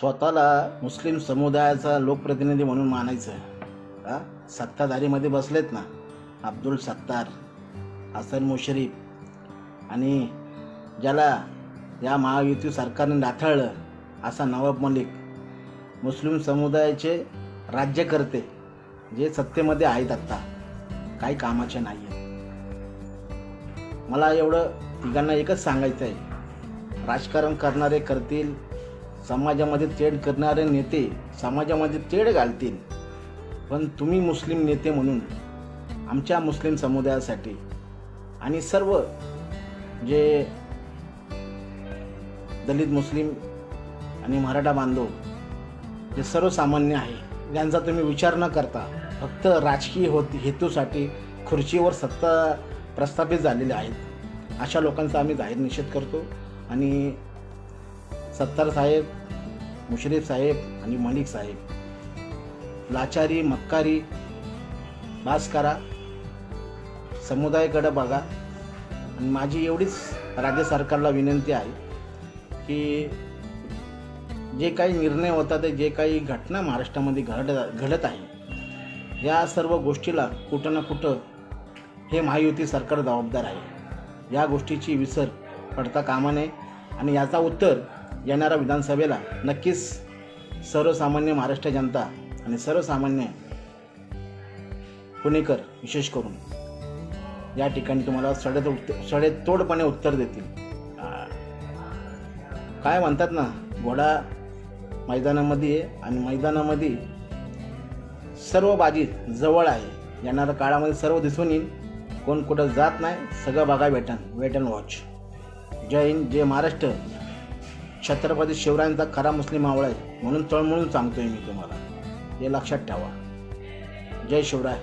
स्वतःला मुस्लिम समुदायाचा लोकप्रतिनिधी म्हणून मानायचं हा? सत्ताधारीमध्ये बसलेत ना अब्दुल सत्तार हसन मुशरीफ आणि ज्याला या महायुती सरकारने नाथळलं असा नवाब मलिक मुस्लिम समुदायाचे राज्यकर्ते जे सत्तेमध्ये आहेत आत्ता काही कामाचे नाही आहेत मला एवढं तिघांना एकच सांगायचं आहे राजकारण करणारे करतील समाजामध्ये तेढ करणारे नेते समाजामध्ये तेढ घालतील. पण तुम्ही मुस्लिम नेते म्हणून आमच्या मुस्लिम समुदायासाठी आणि सर्व जे दलित मुस्लिम आणि मराठा बांधव जे सर्वसामान्य आहे यांचा तुम्ही विचार न करता फक्त राजकीय होत हेतूसाठी खुर्चीवर सत्ता प्रस्थापित झालेले आहेत. अशा लोकांचा आम्ही जाहीर निषेध करतो आणि सत्तार साहेब मुश्रीफ साहेब आणि मलिक साहेब. लाचारी मक्कारी बास करा बघा. आणि माझी एवढीच राज्य सरकारला विनंती आहे की जे काही निर्णय होतात जे काही घटना महाराष्ट्रामध्ये घडत घडत आहे या सर्व गोष्टीला कुठं ना कुठं हे महायुती सरकार जबाबदार आहे. या गोष्टीची विसर पडता कामा नये. आणि याचा उत्तर येणाऱ्या विधानसभेला नक्कीच सर्वसामान्य महाराष्ट्र जनता आणि सर्वसामान्य पुणेकर विशेष करून या ठिकाणी तुम्हाला सडेत उत्तर सडेतोडपणे उत्तर देतील. काय म्हणतात ना घोडा मैदानामध्ये आहे आणि मैदानामध्ये सर्व बाजी जवळ आहे. येणाऱ्या काळामध्ये सर्व दिसून येईल. कोण कुठं जात नाही सगळं बघा वेटन वेट अँड वॉच जय हिंद जय महाराष्ट्र. छत्रपती शिवरायांचा खरा मुस्लिम आवळ आहे म्हणून तळमळून सांगतोय मी तुम्हाला. हे लक्षात ठेवा. जय शिवराय.